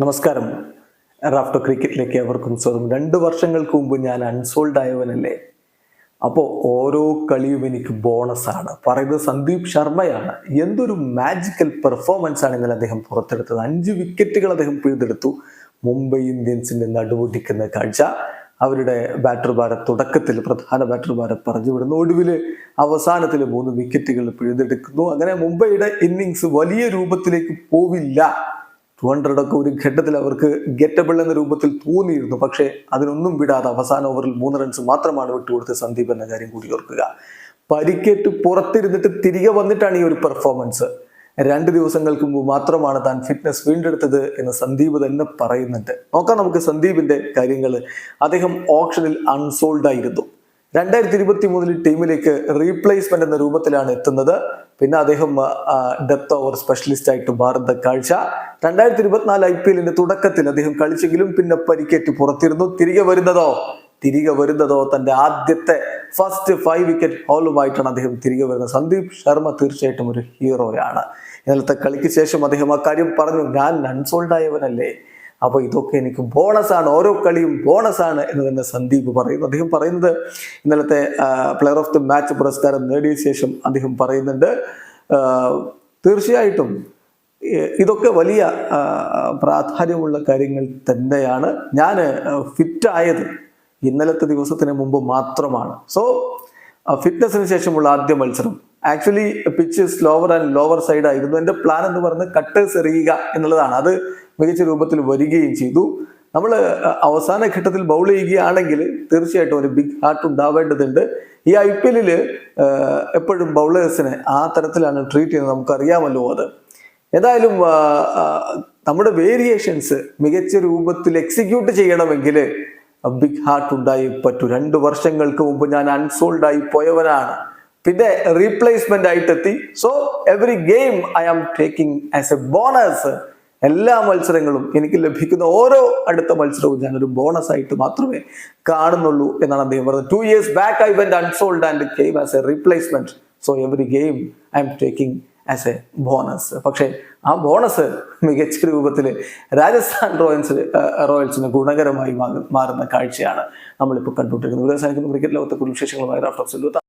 നമസ്കാരം. റാഫ്റ്റോ ക്രിക്കറ്റിലേക്ക് അവർക്കും സ്വാഗതം. രണ്ട് വർഷങ്ങൾക്ക് മുമ്പ് ഞാൻ അൺസോൾഡ് ആയവനല്ലേ? അപ്പോൾ ഓരോ കളിയും എനിക്ക് ബോണസാണ്. പറയുന്നത് സന്ദീപ് ശർമ്മയാണ്. എന്തൊരു മാജിക്കൽ പെർഫോമൻസ് ആണ് ഇന്നലെ അദ്ദേഹം പുറത്തെടുത്തത്. അഞ്ച് വിക്കറ്റുകൾ അദ്ദേഹം പിഴുതെടുത്തു. മുംബൈ ഇന്ത്യൻസിന്റെ നടുപൊട്ടിക്കുന്ന കാഴ്ച. അവരുടെ ബാറ്റർമാരെ തുടക്കത്തിൽ പ്രധാന ബാറ്റർമാരെ പറഞ്ഞു വിടുന്നു ഒടുവിൽ അവസാനത്തിൽ മൂന്ന് വിക്കറ്റുകൾ പിഴുതെടുക്കുന്നു. അങ്ങനെ മുംബൈയുടെ ഇന്നിങ്സ് വലിയ രൂപത്തിലേക്ക് പോവില്ല. ടു ഹൺഡ്രഡ് ഒക്കെ ഒരു ഘട്ടത്തിൽ അവർക്ക് ഗെറ്റബിൾ എന്ന രൂപത്തിൽ തോന്നിയിരുന്നു. പക്ഷേ അതിനൊന്നും വിടാതെ അവസാന ഓവറിൽ മൂന്ന് റൺസ് മാത്രമാണ് വിട്ടുകൊടുത്ത് സന്ദീപ് എന്ന കാര്യം കൂടി ഓർക്കുക. പരിക്കേറ്റ് പുറത്തിരുന്നിട്ട് തിരികെ വന്നിട്ടാണ് ഈ ഒരു പെർഫോമൻസ് രണ്ട് ദിവസങ്ങൾക്ക് മുമ്പ് മാത്രമാണ് താൻ ഫിറ്റ്നസ് വീണ്ടെടുത്തത് എന്ന് സന്ദീപ് തന്നെ പറയുന്നുണ്ട്. നോക്കാം നമുക്ക് സന്ദീപിന്റെ കാര്യങ്ങൾ. അദ്ദേഹം ഓപ്ഷനിൽ അൺസോൾഡ് ആയിരുന്നു. രണ്ടായിരത്തി ഇരുപത്തി മൂന്നിൽ ടീമിലേക്ക് റീപ്ലേസ്മെന്റ് എന്ന രൂപത്തിലാണ് എത്തുന്നത്. പിന്നെ അദ്ദേഹം ഡെപ്ത് ഓവർ സ്പെഷ്യലിസ്റ്റ് ആയിട്ട് മാറുന്ന കാഴ്ച. രണ്ടായിരത്തി ഇരുപത്തിനാല് ഐ പി എല്ലിന്റെ തുടക്കത്തിൽ അദ്ദേഹം കളിച്ചെങ്കിലും പിന്നെ പരിക്കേറ്റ് പുറത്തിരുന്നു. തിരികെ വരുന്നതോ തിരികെ വരുന്നതോ തന്റെ ആദ്യത്തെ ഫസ്റ്റ് ഫൈവ് വിക്കറ്റ് ഹോളുമായിട്ടാണ് അദ്ദേഹം തിരികെ വരുന്നത്. സന്ദീപ് ശർമ്മ തീർച്ചയായിട്ടും ഒരു ഹീറോയാണ് ഇന്നലത്തെ കളിക്ക് ശേഷം അദ്ദേഹം അക്കാര്യം കാര്യം പറഞ്ഞു. ഞാൻ അൺസോൾഡ് ആയവനല്ലേ? അപ്പോൾ ഇതൊക്കെ എനിക്ക് ബോണസാണ് ഓരോ കളിയും ബോണസാണ് എന്ന് തന്നെ സന്ദീപ് പറയുന്നു. അദ്ദേഹം പറയുന്നത് ഇന്നലത്തെ പ്ലെയർ ഓഫ് ദി മാച്ച് പുരസ്കാരം നേടിയ ശേഷം അദ്ദേഹം പറയുന്നുണ്ട് തീർച്ചയായിട്ടും ഇതൊക്കെ വലിയ പ്രാധാന്യമുള്ള കാര്യങ്ങൾ തന്നെയാണ്. ഞാൻ ഫിറ്റായത് ഇന്നലത്തെ ദിവസത്തിന് മുമ്പ് മാത്രമാണ്. സോ ഫിറ്റ്നസിന് ശേഷമുള്ള ആദ്യ മത്സരം. Actually pitch slower and lower side ആയിരുന്നു. എന്റെ പ്ലാൻ എന്ന് പറയുന്നത് കട്ടേഴ്സ് എറിയുക എന്നുള്ളതാണ്. അത് മികച്ച രൂപത്തിൽ വരികയും ചെയ്തു. നമ്മൾ അവസാന ഘട്ടത്തിൽ ബൗൾ ചെയ്യുകയാണെങ്കിൽ തീർച്ചയായിട്ടും ഒരു ബിഗ് ഹാർട്ട് ഉണ്ടാവേണ്ടതുണ്ട്. ഈ ഐ പി എല്ലിൽ എപ്പോഴും ബൗളേഴ്സിനെ ആ തരത്തിലാണ് ട്രീറ്റ് ചെയ്യുന്നത് നമുക്കറിയാമല്ലോ അത്. ആ, നമ്മുടെ വേരിയേഷൻസ് മികച്ച രൂപത്തിൽ എക്സിക്യൂട്ട് ചെയ്യണമെങ്കിൽ ബിഗ് ഹാർട്ട് ഉണ്ടായി പറ്റൂ. രണ്ട് വർഷങ്ങൾക്ക് മുമ്പ് ഞാൻ അൺസോൾഡ് ആയി പോയവനാണ്. പിന്നെ replacement ആയിട്ടെത്തി. So every game I am taking as a bonus എല്ലാ മത്സരങ്ങളും എനിക്ക് ലഭിക്കുന്ന ഓരോ അടുത്ത മത്സരവും ഞാനൊരു ബോണസ് ആയിട്ട് മാത്രമേ കാണുന്നുള്ളൂ എന്നാണ് അദ്ദേഹം പറഞ്ഞത്. Two years back I went unsold and game as a replacement so every game I'm taking as a bonus പക്ഷേ ആ ബോണസ് മികച്ച രൂപത്തിൽ രാജസ്ഥാൻ റോയൽസ് റോയൽസിന് ഗുണകരമായി മാറുന്ന കാഴ്ചയാണ് നമ്മളിപ്പോൾ കണ്ടുകൊണ്ടിരിക്കുന്നത്. ഇവരെ സാധിക്കുന്ന ക്രിക്കറ്റ് ലോകത്തെ കുറിച്ച് വിശേഷങ്ങളുമായി റാഫ്റ്റോക്സിൽ